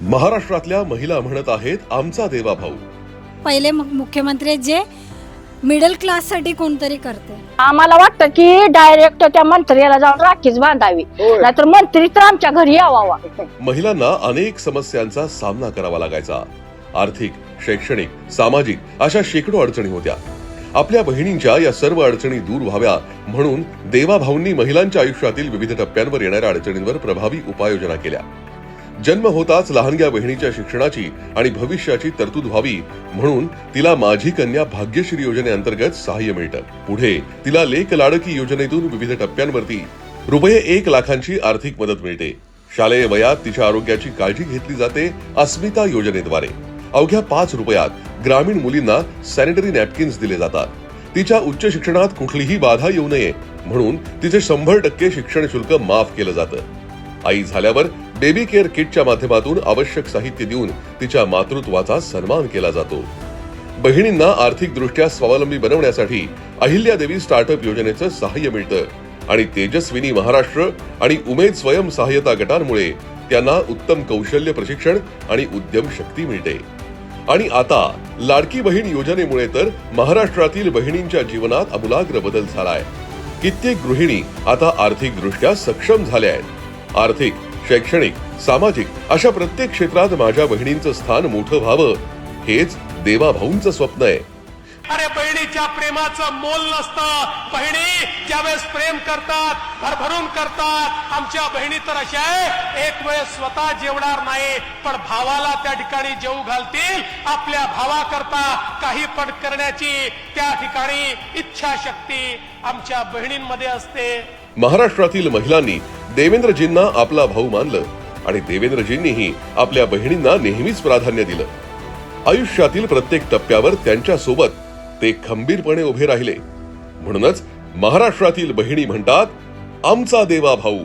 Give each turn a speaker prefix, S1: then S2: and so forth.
S1: महाराष्ट्रातल्या महिला म्हणत आहेत आमचा देवा भाऊ.
S2: पहिले मुख्यमंत्री जे मिडल क्लाससाठी कोणतरी करते.
S3: आम्हाला वाटतं की डायरेक्ट त्या मंत्र्याला जाऊन राखीच बांधावी. नाहीतर मंत्री तर आमच्या घरी यावा
S1: महिलांना अनेक समस्यांचा सामना करावा लागायचा. आर्थिक शैक्षणिक सामाजिक अशा शेकडो अडचणी होत्या. आपल्या बहिणींच्या या सर्व अडचणी दूर व्हाव्या म्हणून देवाभाऊंनी महिलांच्या आयुष्यातील विविध टप्प्यांवर येणाऱ्या अडचणींवर प्रभावी उपाययोजना केल्या. जन्म होताच लहानग्या बहिणीच्या शिक्षणाची आणि भविष्याची तरतूद व्हावी म्हणून तिला माझी कन्या भाग्यश्री योजनेअंतर्गत सहाय्य मिळतं. पुढे तिला लेक लाडकी योजनेतून विविध टप्प्यांवरती रुपये एक लाखांची आर्थिक मदत मिळते. शालेय वयात तिच्या आरोग्याची काळजी घेतली जाते अस्मिता योजनेद्वारे. अवघ्या पाच रुपयात ग्रामीण मुलींना सॅनिटरी नॅपकिन्स दिले जातात. तिच्या उच्च शिक्षणात कुठलीही बाधा येऊ नये म्हणून तिचे शंभर टक्के शिक्षण शुल्क माफ केलं जातं. आई झाल्यावर बेबी केअर किटच्या माध्यमातून आवश्यक साहित्य देऊन तिच्या मातृत्वाचा सन्मान केला जातो. बहिणींना आर्थिकदृष्ट्या स्वावलंबी बनवण्यासाठी अहिल्यादेवी स्टार्टअप योजनेचं सहाय्य मिळतं आणि तेजस्विनी महाराष्ट्र आणि उमेद स्वयंसहाय्यता गटांमुळे त्यांना उत्तम कौशल्य प्रशिक्षण आणि उद्यम शक्ती मिळते. आणि आता लाडकी बहीण योजनेमुळे तर महाराष्ट्रातील बहिणींच्या जीवनात अमूलाग्र बदल झालाय. कित्येक गृहिणी आता आर्थिकदृष्ट्या सक्षम झाल्या आहेत. आर्थिक शैक्षणिक सामाजिक अशा प्रत्येक क्षेत्रात माझ्या बहिणींचं स्थान मोठं व्हावं हेच देवाभाऊंचं स्वप्न आहे.
S4: अरे बहिणीच्या प्रेमाचं मोल नसतं. बहिणी ज्यावेळेस प्रेम करतात भरभरून करतात आमच्या बहिणी तर अशा आहे एक वेळेस स्वतः जेवणार नाही पण भावाला त्या ठिकाणी जेवू घालतील आपल्या भावाकरता काही पण करण्याची त्या ठिकाणी इच्छाशक्ती आमच्या बहिणींमध्ये असते.
S1: महाराष्ट्रातील महिलांनी देवेंद्रजींना आपला भाऊ मानलं आणि देवेंद्रजींनीही आपल्या बहिणींना नेहमीच प्राधान्य दिलं. आयुष्यातील प्रत्येक टप्प्यावर त्यांच्यासोबत ते खंबीरपणे उभे राहिले. म्हणूनच महाराष्ट्रातील बहिणी म्हणतात आमचा देवा भाऊ.